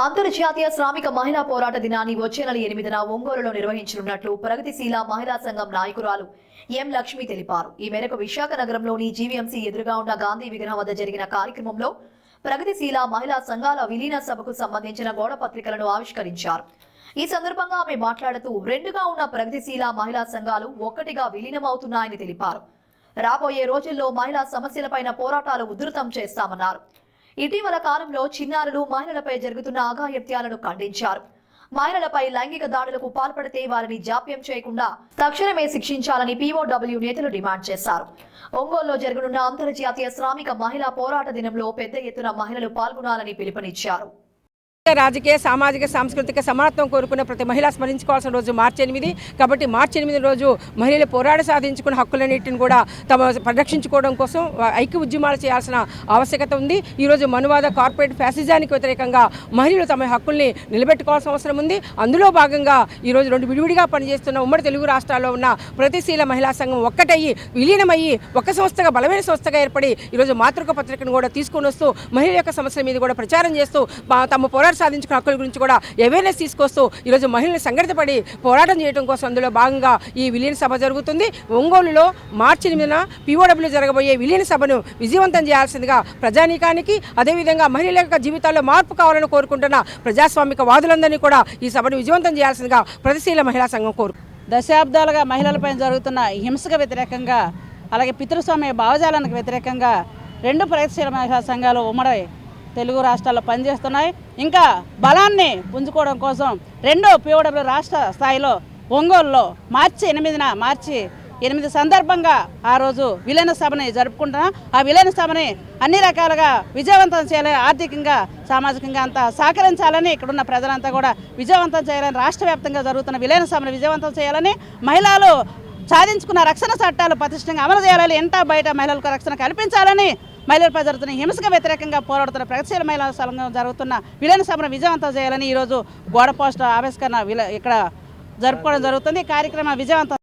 అంతర్జాతీయ శ్రామిక మహిళా పోరాట దినాన్ని వచ్చే నెల ఎనిమిదిన ఒంగోలులో నిర్వహించనున్నట్లు ప్రగతిశీల మహిళా సంఘం నాయకురాలు ఎం లక్ష్మి తెలిపారు. ఈ మేరకు విశాఖ నగరంలోని జీవీఎంసీ ఎదురుగా ఉన్న గాంధీ విగ్రహం వద్ద జరిగిన కార్యక్రమంలో ప్రగతిశీల మహిళా సంఘాల విలీన సభకు సంబంధించిన గోడ పత్రికలను ఆవిష్కరించారు. ఈ సందర్భంగా ఆమె మాట్లాడుతూ రెండుగా ఉన్న ప్రగతిశీల మహిళా సంఘాలు ఒక్కటిగా విలీనమవుతున్నాయని తెలిపారు. రాబోయే రోజుల్లో మహిళా సమస్యలపైన పోరాటాలు ఉధృతం చేస్తామన్నారు. ఇటీవల కాలంలో చిన్నారులు మహిళలపై జరుగుతున్న అఘాయత్యాలను ఖండించారు. మహిళలపై లైంగిక దాడులకు పాల్పడితే వారిని జాప్యం చేయకుండా తక్షణమే శిక్షించాలని పీఓడబ్ల్యూ నేతలు డిమాండ్ చేశారు. ఒంగోలులో జరగనున్న అంతర్జాతీయ శ్రామిక మహిళా పోరాట దినంలో పెద్ద ఎత్తున మహిళలు పాల్గొనాలని పిలుపునిచ్చారు. రాజకీయ సామాజిక సాంస్కృతిక సమానత్వం కోరుకున్న ప్రతి మహిళ స్మరించుకోవాల్సిన రోజు మార్చి ఎనిమిది. కాబట్టి మార్చి ఎనిమిది రోజు మహిళలు పోరాట సాధించుకున్న హక్కులన్నింటిని కూడా తమ పరిరక్షించుకోవడం కోసం ఐక్య ఉద్యమాలు చేయాల్సిన ఆవశ్యకత ఉంది. ఈరోజు మనువాద కార్పొరేట్ ఫ్యాసిజానికి వ్యతిరేకంగా మహిళలు తమ హక్కుల్ని నిలబెట్టుకోవాల్సిన అవసరం ఉంది. అందులో భాగంగా ఈరోజు రెండు విడివిడిగా పనిచేస్తున్న ఉమ్మడి తెలుగు రాష్ట్రాల్లో ఉన్న ప్రతిశీల మహిళా సంఘం ఒక్కటయ్యి విలీనమయ్యి ఒక సంస్థగా బలమైన సంస్థగా ఏర్పడి ఈరోజు మాతృక పత్రికను కూడా తీసుకొని వస్తూ మహిళ యొక్క సమస్యల మీద కూడా ప్రచారం చేస్తూ తమ పోరాట సాధించుకున్న హక్కుల గురించి కూడా అవేర్నెస్ తీసుకొస్తూ ఈరోజు మహిళలు సంఘటితపడి పోరాటం చేయడం కోసం అందులో భాగంగా ఈ విలీన సభ జరుగుతుంది. ఒంగోలులో మార్చి ఎనిమిదిన పీఓడబ్ల్యూ జరగబోయే విలీన సభను విజయవంతం చేయాల్సిందిగా ప్రజానీకానికి అదేవిధంగా మహిళల యొక్క జీవితాల్లో మార్పు కావాలని కోరుకుంటున్న ప్రజాస్వామిక వాదులందరినీ కూడా ఈ సభను విజయవంతం చేయాల్సిందిగా ప్రతిశీల మహిళా సంఘం కోరు దశాబ్దాలుగా మహిళలపై జరుగుతున్న హింసకు వ్యతిరేకంగా అలాగే పితృస్వామ్య భావజాలానికి వ్యతిరేకంగా రెండు ప్రగతిశీల మహిళా సంఘాలు ఉమ్మడి తెలుగు రాష్ట్రాల్లో పనిచేస్తున్నాయి. ఇంకా బలాన్ని పుంజుకోవడం కోసం రెండో పీఓడబ్ల్యూ రాష్ట్ర స్థాయిలో ఒంగోలులో మార్చి ఎనిమిదిన మార్చి ఎనిమిది సందర్భంగా ఆ రోజు విలీన సభని జరుపుకుంటున్నాం. ఆ విలీన సభని అన్ని రకాలుగా విజయవంతం చేయాలని ఆర్థికంగా సామాజికంగా అంతా సహకరించాలని ఇక్కడున్న ప్రజలంతా కూడా విజయవంతం చేయాలని రాష్ట్ర వ్యాప్తంగా జరుగుతున్న విలీన సభను విజయవంతం చేయాలని మహిళలు సాధించుకున్న రక్షణ చట్టాలు పటిష్టంగా అమలు చేయాలని ఇంటా బయట మహిళలకు రక్షణ కల్పించాలని మహిళలపై జరుగుతున్న హింసకు వ్యతిరేకంగా పోరాడుతున్న ప్రగతిశీల మహిళా సంఘం జరుగుతున్న విలీన సభను విజయవంతం చేయాలని ఈరోజు గోడ పోస్టర్ ఆవిష్కరణ విల ఇక్కడ జరుపుకోవడం జరుగుతుంది. కార్యక్రమ కార్యక్రమం విజయవంతం